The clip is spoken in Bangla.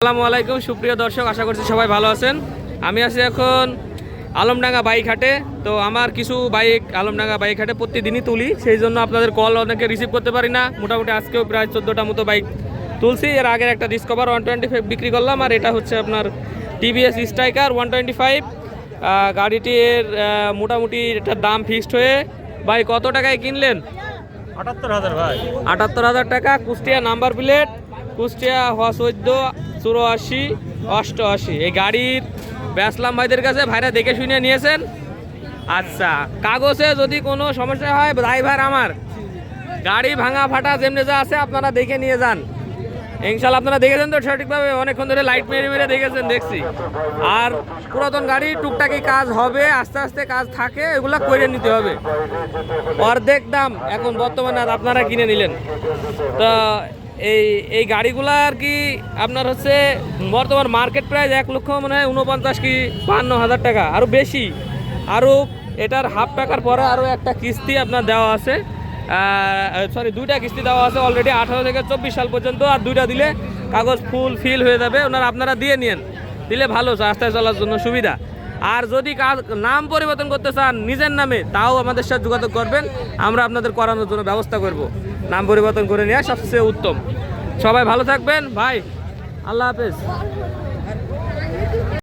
আসসালামু আলাইকুম সুপ্রিয় দর্শক আশা করছি সবাই ভালো আছেন। আমি আছি এখন আলমডাঙ্গা বাইক হাটে তো আমার কিছু বাইক আলমডাঙ্গা বাইক হাটে প্রতিদিনই তুলি সেই জন্য আপনাদের কল অনেকে রিসিভ করতে পারি না। মোটামুটি আজকেও প্রায় চোদ্দোটা মতো বাইক তুলছি। এর আগের একটা ডিসকভার ওয়ান টোয়েন্টি ফাইভ বিক্রি করলাম আর এটা হচ্ছে আপনার TVS Striker one twenty five গাড়িটির মোটামুটি এটার দাম ফিক্সড হয়ে ভাই কত টাকায় কিনলেন? আটাত্তর হাজার ভাই। আটাত্তর হাজার টাকা কুষ্টিয়া নাম্বার প্লেট কুষ্টিয়া হওয়া চোদ্দ। চুরাশি, অষ্টআশি। এই গাড়ির ব্যাসলাম ভাইদের কাছে ভাইরা দেখে শুনে নিয়েছেন। আচ্ছা কাগজে যদি কোনো সমস্যা হয় ড্রাইভার আমার। গাড়ি ভাঙা ফাটা যেমনি যা আছে আপনারা দেখে নিয়ে যান। ইনশাল্লাহ আপনারা দেখেছেন তো, সঠিকভাবে অনেকক্ষণ ধরে লাইট মেরে মেরে দেখেছেন, দেখছি। আর পুরাতন গাড়ি, টুকটাকি কাজ হবে, আস্তে আস্তে কাজ থাকে, এগুলো করে নিতে হবে। অর্ধেক দাম এখন বর্তমানে আপনারা কিনে নিলেন। তো এই এই গাড়িগুলো আর কি আপনার হচ্ছে বর্তমান মার্কেট প্রাইস এক লক্ষ মনে হয় উনপঞ্চাশ কি বাহান্ন হাজার টাকা আরও বেশি। আরও এটার হাফ টাকার পরে আরও একটা কিস্তি আপনার দেওয়া আছে। সরি দুইটা কিস্তি দেওয়া আছে অলরেডি আঠারো থেকে চব্বিশ সাল পর্যন্ত, আর দুইটা দিলে কাগজ ফুল ফিল হয়ে যাবে, ওনারা আপনারা দিয়ে নিন দিলে ভালো, রাস্তায় চলার জন্য সুবিধা। আর যদি নাম পরিবর্তন করতে চান নিজের নামে, তাও আমাদের সাথে যোগাযোগ করবেন, আমরা আপনাদের করানোর জন্য ব্যবস্থা করব। নাম পরিবর্তন করে নেওয়া সবচেয়ে উত্তম। সবাই ভালো থাকবেন ভাই। আল্লাহ হাফেজ।